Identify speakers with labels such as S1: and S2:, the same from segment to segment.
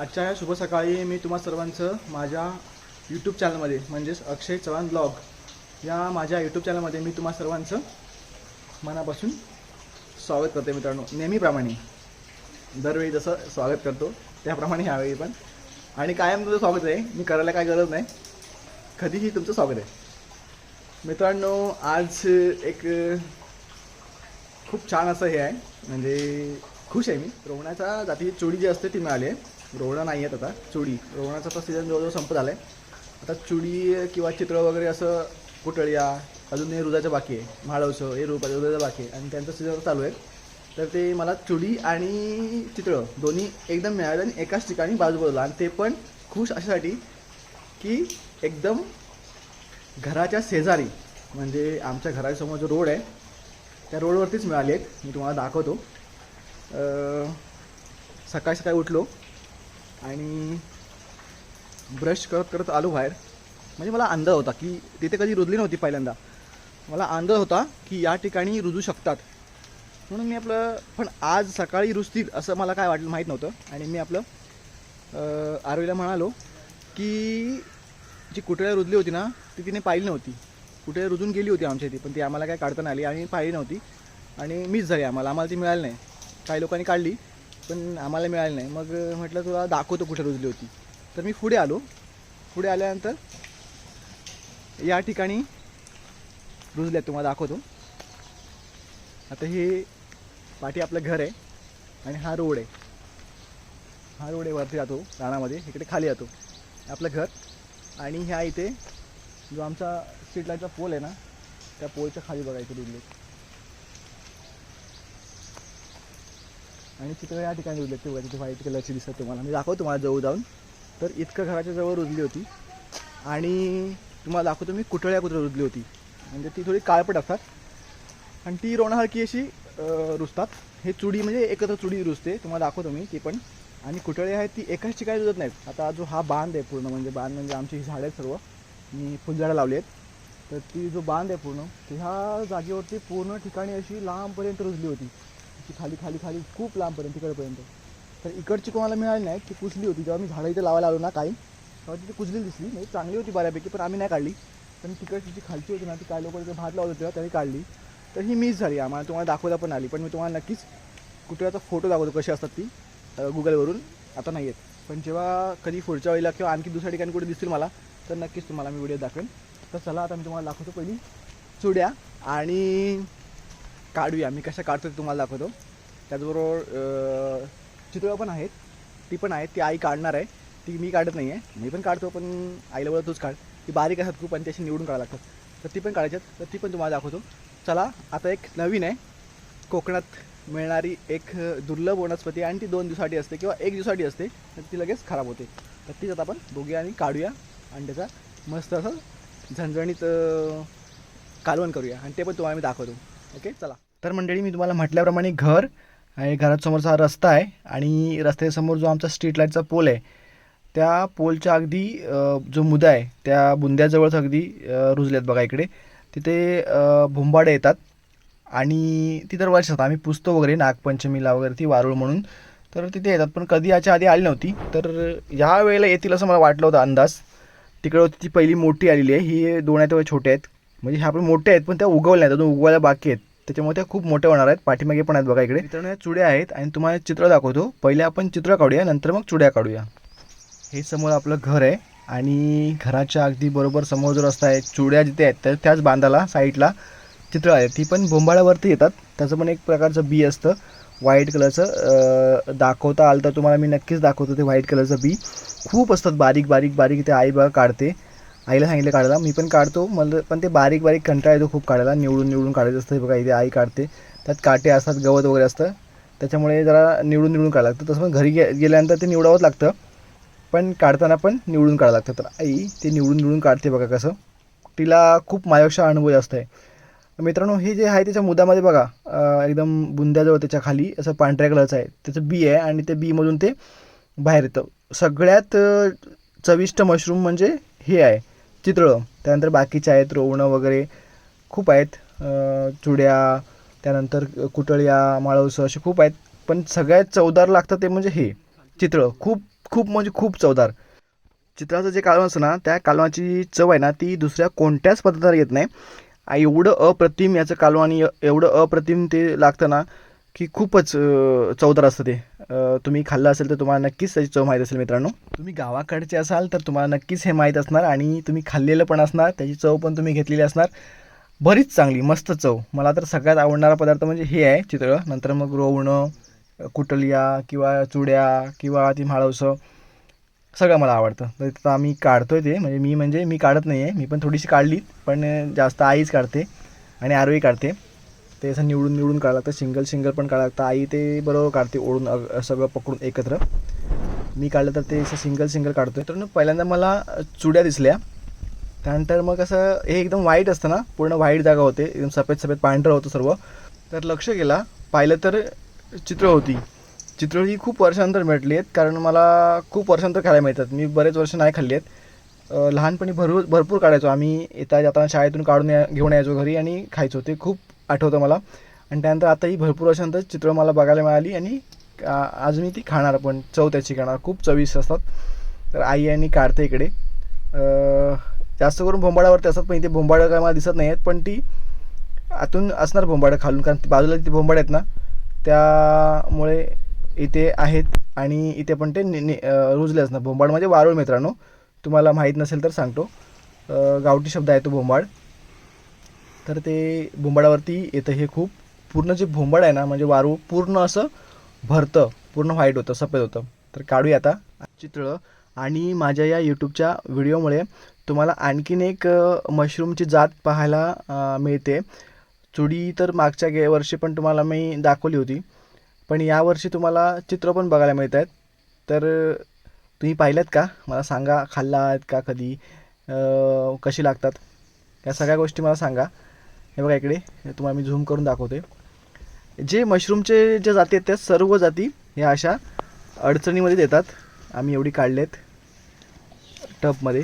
S1: आजच्या या शुभ सकाळी मी तुम्हा सर्वांचं माझ्या यूट्यूब चॅनलमध्ये म्हणजेच अक्षय चव्हाण ब्लॉग या माझ्या यूट्यूब चॅनलमध्ये मी तुम्हा सर्वांचं मनापासून स्वागत करते मित्रांनो. नेहमीप्रमाणे दरवेळी जसं स्वागत करतो त्याप्रमाणे ह्यावेळी पण. आणि कायम तुझं स्वागत आहे. मी करायला काय गरज नाही. कधीही तुमचं स्वागत आहे. मित्रांनो आज एक खूप छान असं हे आहे. म्हणजे खुश आहे मी. रोवणाच्या जातीची चुडी जी असते ती मिळाली आहे. रोवणं नाही आहेत आता चुडी. रोवणाचा तर सीझन जवळजवळ संपत आला आहे आता चुडी किंवा चित्र वगैरे असं कुटळ्या अजून हे रुजाचं बाकी आहे म्हाळवचं हे रुपा रुजाचं बाकी आहे. आणि त्यांचं सीझन चालू आहे. तर ते मला चुडी आणि चित्र दोन्ही एकदम मिळाले आणि एकाच ठिकाणी बाजूबाजूला आणि ते पण खुश अशासाठी की एकदम घराच्या शेजारी म्हणजे आमच्या घरासमोर जो रोड आहे त्या रोडवरतीच मिळाली आहेत. मी तुम्हाला दाखवतो. सकाळी सकाळी उठलो. आणि ब्रश करत करत आलो बाहेर. म्हणजे मला अंदाज होता की तिथे कधी रुजली नव्हती पहिल्यांदा. मला अंदाज होता की या ठिकाणी रुजू शकतात. म्हणून मी आपलं पण आज सकाळी रुजतील असं मला काय वाटलं माहीत नव्हतं. आणि मी आपलं आरवीला म्हणालो की जी कुठल्या रुजली होती ना ती तिने पाहिली नव्हती. कुठे रुजून गेली होती आमच्या इथे पण ती आम्हाला काय काढता नाही आली आणि पाहिली नव्हती. आणि मिस झाली आम्हाला आम्हाला ती मिळाली नाही. काही लोकांनी काढली. पण आम्हाला मिळाली नाही. मग म्हटलं तुला दाखवतो कुठे रुजली होती. तर मी पुढे आलो. पुढे आल्यानंतर या ठिकाणी रुजल्या तुम्हाला दाखवतो. आता हे पाठी आपलं घर आहे आणि हा रोड आहे. हा रोड आहे वरती जातो रानामध्ये. इकडे खाली जातो. आपलं घर. आणि ह्या इथे जो आमचा स्ट्रीट लाईटचा पोल आहे ना त्या पोलच्या खाली बघायचं रुजले आणि चित्र या ठिकाणी उरले. तेव्हा तिथे व्हाईट कलरची दिसत तुम्हाला. मी दाखवतो तुम्हाला जवळ जाऊन. तर इतकं घराच्या जवळ रुजली होती. आणि तुम्हाला दाखवतो मी कुठळ्या कुत्र रुजली होती. म्हणजे ती थोडी काळपट असतात. आणि ती रोणासारखी अशी रुजतात. हे चुडी म्हणजे एकत्र चुडी रुजते. तुम्हाला दाखवतो मी ती पण. आणि कुठळे आहेत ती एकाच ठिकाणी रुजत नाहीत. आता जो हा बांध आहे पूर्ण म्हणजे बांध म्हणजे आमची ही झाडं आहेत सर्व. मी फुलझाडं लावली आहेत. तर ती जो बांध आहे पूर्ण ती ह्या जागेवरती पूर्ण ठिकाणी अशी लांबपर्यंत रुजली होती. ती खाली खाली खाली खूप लांबपर्यंत तिकडपर्यंत. तर इकडची कोणाला मिळाली नाही ती कुजली होती. जेव्हा मी झाडं इथे लावायला आलो ना काही तेव्हा तिथे कुजली दिसली. म्हणजे चांगली होती बऱ्यापैकी पण आम्ही नाही काढली. पण तिकडची जी खालची होती ना ती काय लोक तिथे भात लावत होते त्यांनी काढली. तर ही मिस झाली. आम्हाला तुम्हाला दाखवता पण आली. पण मी तुम्हाला नक्कीच कुठल्याचा फोटो दाखवतो कशी असतात ती गुगलवरून आता नाही आहेत पण जेव्हा कधी पुढच्या वेळेला किंवा आणखी दुसऱ्या ठिकाणी कुठे दिसतील मला तर नक्कीच तुम्हाला मी व्हिडिओ दाखवेन. तर चला आता मी तुम्हाला दाखवतो पहिली चुड्या आणि काढूया. मी कशा काढतो ते तुम्हाला दाखवतो. त्याचबरोबर चितळं पण आहेत. ती पण आहेत. ती आई काढणार आहे. ती मी काढत नाही आहे मी पण काढतो पण आईला बोला तूच काढ. ती बारीक असतात खूप आणि त्याशी निवडून काढायला लागतात. तर ती पण काढायच्यात. तर ती पण तुम्हाला दाखवतो. चला आता एक नवीन आहे. कोकणात मिळणारी एक दुर्लभ वनस्पती आहे आणि ती दोन दिवसासाठी असते किंवा एक दिवसासाठी असते. तर ती लगेच खराब होते. तर तीच आता आपण बघूया आणि काढूया. आणि त्याचा मस्त असं झणझणीत कालवण करूया. आणि ते पण तुम्हाला मी दाखवतो. ओके चला. तर मंडळी मी तुम्हाला म्हटल्याप्रमाणे घर आणि घरासमोरचा हा रस्ता आहे आणि रस्त्यासमोर जो आमचा स्ट्रीट लाईटचा पोल आहे त्या पोलच्या अगदी जो मुदा आहे त्या बुंद्याजवळच अगदी रुजल्यात बघा इकडे. तिथे भोंबाडे भुंबाडे येतात आणि ती तर वर्षात आम्ही पुसतो वगैरे नागपंचमीला वगैरे ती वारुळ म्हणून. तर तिथे येतात पण कधी याच्या आधी आली नव्हती. तर या वेळेला येतील असं मला वाटलं होतं अंदाज. तिकडं होती ती पहिली मोठी आलेली आहे. ही दोन आहेत छोटे आहेत. म्हणजे ह्या आपण मोठ्या आहेत पण त्या उगवल्या आहेत अजून उगवायला बाकी आहेत. त्याच्यामुळे त्या खूप मोठ्या होणार आहेत. पाठीमागे पण आहेत बघा इकडे. मित्रांनो या चुड्या आहेत आणि तुम्हाला चित्र दाखवतो. पहिले आपण चित्र काढूया नंतर मग चुड्या काढूया. हे समोर आपलं घर आहे आणि घराच्या अगदी बरोबर समोर जो रस्ता आहे चुड्या जिथे आहेत तर त्याच बांधाला साईडला चित्र आहे. ती पण बोंबाळ्यावरती येतात. त्याचं पण एक प्रकारचं बी असतं. व्हाईट कलरचं दाखवता आलं तर तुम्हाला मी नक्कीच दाखवतो ते व्हाईट कलरचं बी. खूप असतात बारीक बारीक बारीक ते आई बघा काढते. आईला सांगितलं काढायला. मी पण काढतो. मला पण ते बारीक बारीक कंटाळा येतो खूप काढायला. निवडून निवडून काढायचं असतं. बघा इथे आई काढते. त्यात काटे असतात गवत वगैरे असतं. त्याच्यामुळे जरा निवडून निवडून काढायला लागतं. तसं पण घरी गे गेल्यानंतर ते निवडावंच लागतं. पण काढताना पण निवडून काढावं लागतं. तर आई ते निवडून निवडून काढते बघा कसं. तिला खूप माझ्यापेक्षा अनुभव जास्त आहे. मित्रांनो हे जे आहे त्याच्या मुदामध्ये बघा एकदम बुंद्याजवळ त्याच्याखाली असं पांढऱ्या कलरचं आहे. त्याचं बी आहे आणि त्या बीमधून ते बाहेर येतं. सगळ्यात चविष्ट मशरूम म्हणजे हे आहे. चितळं त्यानंतर बाकीचे आहेत रोवणं वगैरे खूप आहेत. चुड्या त्यानंतर कुटळ्या माळवसं असे खूप आहेत. पण सगळ्यात चवदार लागतं ते म्हणजे हे चितळं खूप खूप म्हणजे खूप चवदार. चित्राचं जे कालवण असतं ना त्या कालवाची चव आहे ना ती दुसऱ्या कोणत्याच पदार्थात येत नाही. एवढं अप्रतिम याचं कालवण आणि एवढं अप्रतिम ते लागतं ना की खूपच चवदार असतं ते. तुम्ही खाल्लं असेल तर तुम्हाला नक्कीच त्याची चव माहीत असेल मित्रांनो. तुम्ही गावाकडचे असाल तर तुम्हाला नक्कीच हे माहीत असणार आणि तुम्ही खाल्लेलं पण असणार त्याची चव पण तुम्ही घेतलेली असणार. बरीच चांगली मस्त चव. मला तर सगळ्यात आवडणारा पदार्थ म्हणजे हे आहे चितळं. नंतर मग रोवणं कुटलिया किंवा चुड्या किंवा ती म्हाळवसं सगळं मला आवडतं. तर तिथं आम्ही काढतो आहे ते. म्हणजे मी म्हणजे मी काढत नाही आहे मी पण थोडीशी काढली पण जास्त आईच काढते आणि आरोही काढते. ते असं निवडून निवडून काढावं लागतं. सिंगल सिंगल पण काढावं लागतं. आई ते बरोबर काढते ओढून सगळं पकडून एकत्र. मी काढलं तर ते असं सिंगल सिंगल काढतोय. तर पहिल्यांदा मला चुड्या दिसल्या. त्यानंतर मग असं हे एकदम वाईट असतं ना. पूर्ण वाईट जागा होते. एकदम सफेद सफेद पांढरं होतं सर्व. तर लक्ष गेला. पाहिलं तर चित्र होती. चित्र ही खूप वर्षानंतर भेटली आहेत. कारण मला खूप वर्षानंतर खायला मिळतात. मी बरेच वर्ष नाही खाल्ली आहेत. लहानपणी भरपूर भरपूर काढायचो. आम्ही येता जाताना शाळेतून काढून या घेऊन यायचो घरी आणि खायचो. ते खूप आठवतं मला. आणि त्यानंतर आताही भरपूर वर्षानंतर चित्र मला बघायला मिळाली आणि अजूनही ती खाणार पण. चव त्याची खाणार खूप चविष्ट असतात. तर आई आणि काढते इकडे. जास्त करून भोंबाडावरती असतात पण इथे भोंबाडं काय मला दिसत नाही आहेत पण ती आतून असणार भोंबाडं खालून कारण बाजूला ती भोंबाड आहेत ना त्यामुळे इथे आहेत आणि इथे पण ते नि- रुजले असणार. भोंबाड म्हणजे वारुळ मित्रांनो. तुम्हाला माहीत नसेल तर सांगतो. गावठी शब्द आहे तो भोंबाड तर ते भोंबाडावरती येतं हे खूप. पूर्ण जे भोंबाड आहे ना म्हणजे वारू पूर्ण असं भरतं पूर्ण व्हाईट होतं सफेद होतं. तर काढूया आता. चित्र आणि माझ्या या यूट्यूबच्या व्हिडिओमुळे तुम्हाला आणखीन एक मशरूमची जात पाहायला मिळते. चुडी तर मागच्या गे वर्षी पण तुम्हाला मी दाखवली होती. पण यावर्षी तुम्हाला चित्र पण बघायला मिळत आहेत तर तुम्ही पाहिल्यात का? मला सांगा खाल्ला आहेत का कधी? कशी लागतात? या सगळ्या गोष्टी मला सांगा. हे बघा इकडे हे तुम्हाला मी झूम करून दाखवते. जे मशरूमचे ज्या जाती आहेत त्या सर्व जाती ह्या अशा अडचणीमध्ये देतात. आम्ही एवढी काढलेत. टबमध्ये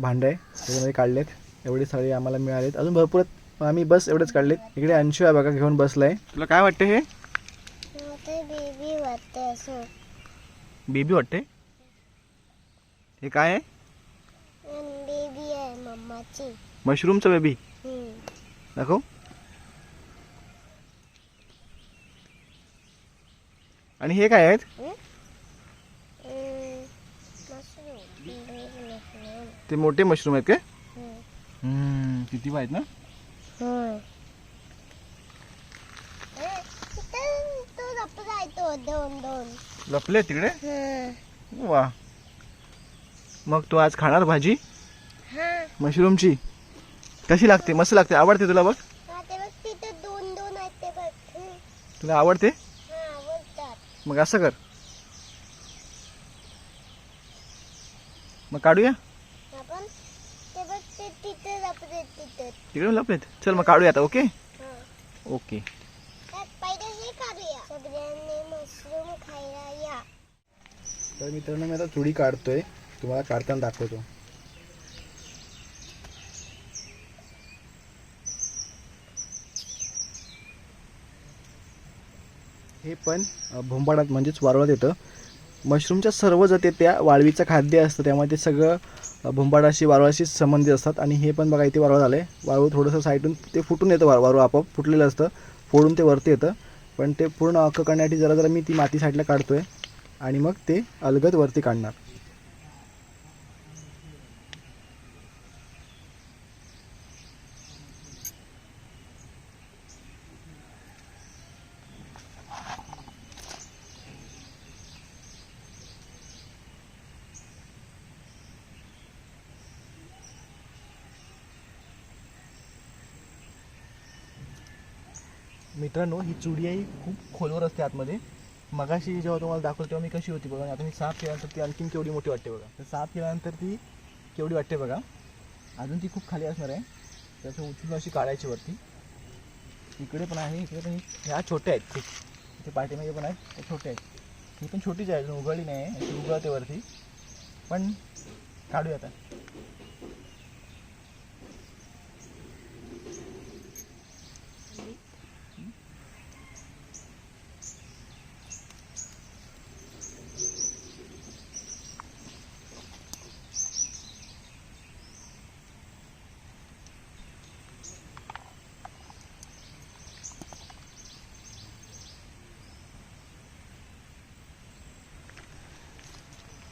S1: भांडं आहे त्याच्यामध्ये काढलेत. एवढे सगळे आम्हाला मिळालेत. अजून भरपूर आम्ही बस एवढेच काढलेत. इकडे अंशू आहे बघा घेऊन बसलाय. तुला काय वाटते हे?
S2: ते बेबी वाटते असं.
S1: बेबी वाटते हे काय आहे?
S2: बेबी आहे मम्माची.
S1: मशरूमचं बेबी. दाखव. आणि हे काय आहेत? ते मोठे मशरूम आहेत काय?
S2: हम्म.
S1: किती आहेत ना?
S2: लपला
S1: तिकडे. वा. मग तू आज खाणार भाजी? मशरूमची? कशी लागते? मस्त लागते? आवडते तुला बघ
S2: दोन दोन आहेत ते बघ.
S1: तुला आवडते?
S2: हा
S1: मग असं कर. मग काढूया?
S2: आपण? ते बघ ते तिथं लपले तिथं.
S1: तिकडे लपलेत? चल मग काढूया आता ओके?
S2: हा.
S1: ओके.
S2: त्यात पहिले हे काढूया. सगळ्यांनी मशरूम खायला या.
S1: तर मित्रांनो मी आता चुडी काढतोय. तुम्हाला काढताना दाखवतो. हे पण भोंबाडात म्हणजेच वारवळात येतं. मशरूमच्या सर्व जाती त्या वाळवीचं खाद्य असतं त्यामुळे ते सगळं भोंबाडाशी वारवाशी संबंधित असतात. आणि हे पण बघा इथे वारवळ झालं आहे वाळू थोडंसं साईडून ते फुटून येतं वार वारू आपोआप फुटलेलं असतं. फोडून ते वरती येतं. पण ते पूर्ण अक्क करण्यासाठी जरा जरा मी ती माती साईडला आहे आणि मग ते अलगद वरती काढणार. मित्रांनो ही चुडी आहे खूप खोलवर असते आतमध्ये. मगाशी जेव्हा तुम्हाला दाखवलं तेव्हा मी कशी होती बघा. आता मी साफ केल्यानंतर ती आणखीन केवढी मोठी वाटते बघा. तर साफ केल्यानंतर ती केवढी वाटते बघा. अजून ती खूप खाली असणार आहे. त्याचं उचलून अशी काढायची वरती. इकडे पण आहे इकडे पण ह्या छोट्या आहेत खूप. इथे पाठीमागे पण आहेत त्या छोट्या आहेत. ही पण छोटीच आहे अजून उघडली नाही आहे. अशी उघडते वरती. पण काढूया आता.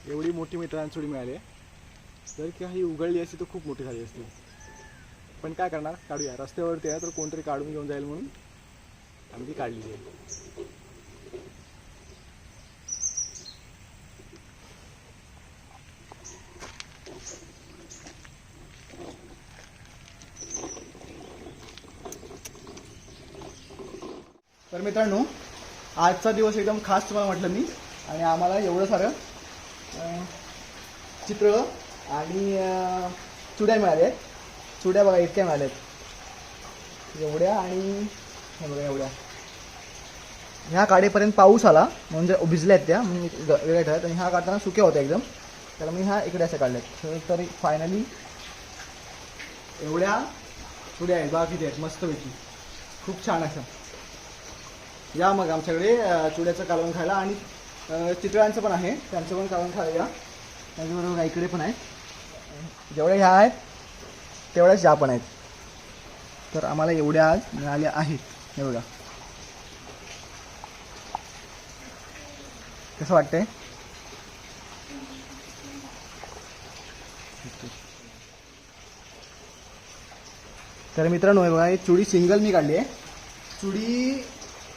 S1: एवढी मोठी मित्रांसोडी मिळाली आहे. जर की ही उघडली असती तर खूप मोठी झाली असती. पण काय करणार? काढूया. रस्त्यावरती आहे तर कोणतरी काढून घेऊन जाईल म्हणून आम्ही ती काढली आहे. तर मित्रांनो आजचा दिवस एकदम खास तुम्हाला म्हटलं मी. आणि आम्हाला एवढं सारं चित्र आणि चुड्या मिळाल्या आहेत. चुड्या बघा इतक्या मिळाल्या आहेत. एवढ्या आणि हे बघा एवढ्या. ह्या काढेपर्यंत पाऊस आला म्हणजे भिजल्या आहेत त्या म्हणजे वेगळ्या ठेवल्यात. आणि ह्या काढताना सुक्या होत्या एकदम. तर मी ह्या इकडे अशा काढल्यात. तर तरी फायनली एवढ्या चुड्या आहेत. बघा किती आहेत. मस्तपैकी. खूप छान असं या मग आमच्याकडे चुड्याचं कालवण खायला आणि चितळ्यांचं पण आहे. त्यांचं पण कालवण खाऊया. या त्याचबरोबर इकडे पण आहे. जेवढ्या ह्या आहेत तेवढ्याच ह्या पण आहेत. तर आम्हाला एवढ्या आज मिळाल्या आहेत. हे बघा. कसं वाटतंय? तर मित्रांनो हे बघा ही चुडी सिंगल मी काढली आहे. चुडी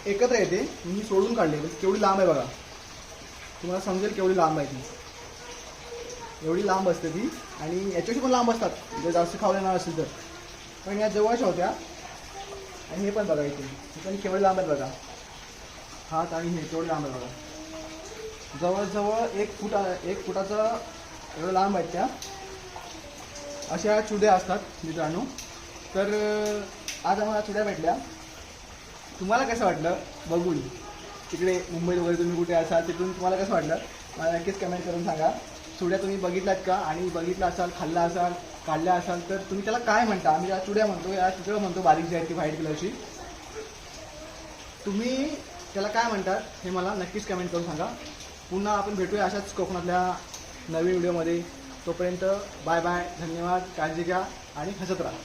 S1: एकत्र येते. मी सोडून काढली आहे. केवढी लांब आहे बघा. तुम्हाला समजेल केवढी लांब आहे ती. एवढी लांब असते ती. आणि याच्याशी पण लांब असतात. जर जास्त खाऊ येणार असेल तर. पण या जवळच्या होत्या. आणि हे पण बघा इथे. पण केवढे लांब आहेत बघा. हात आणि हे केवढे लांब आहे बघा. जवळजवळ एक फुट एक फुटाचं एवढं लांब आहेत त्या. अशा चुड्या असतात मित्रांनो. तर आज आम्हाला चुड्या भेटल्या. तुम्हाला कसं वाटलं? बघून. तिकडे मुंबईत वगैरे तुम्ही कुठे असाल तिथून तुम्हाला कसं वाटलं? मला नक्कीच कमेंट करून सांगा. चुड्या तुम्ही बघितल्यात का? आणि बघितला असाल खाल्ला असाल काढल्या असाल तर तुम्ही त्याला काय म्हणता? आम्ही या चुड्या म्हणतो या चित्र म्हणतो बारीक जी आहे ती व्हाईट कलरची. तुम्ही त्याला काय म्हणतात हे मला नक्कीच कमेंट करून सांगा. पुन्हा आपण भेटूया अशाच कोकणातल्या नवीन व्हिडिओमध्ये तोपर्यंत बाय बाय धन्यवाद काळजी घ्या आणि हसत राहा.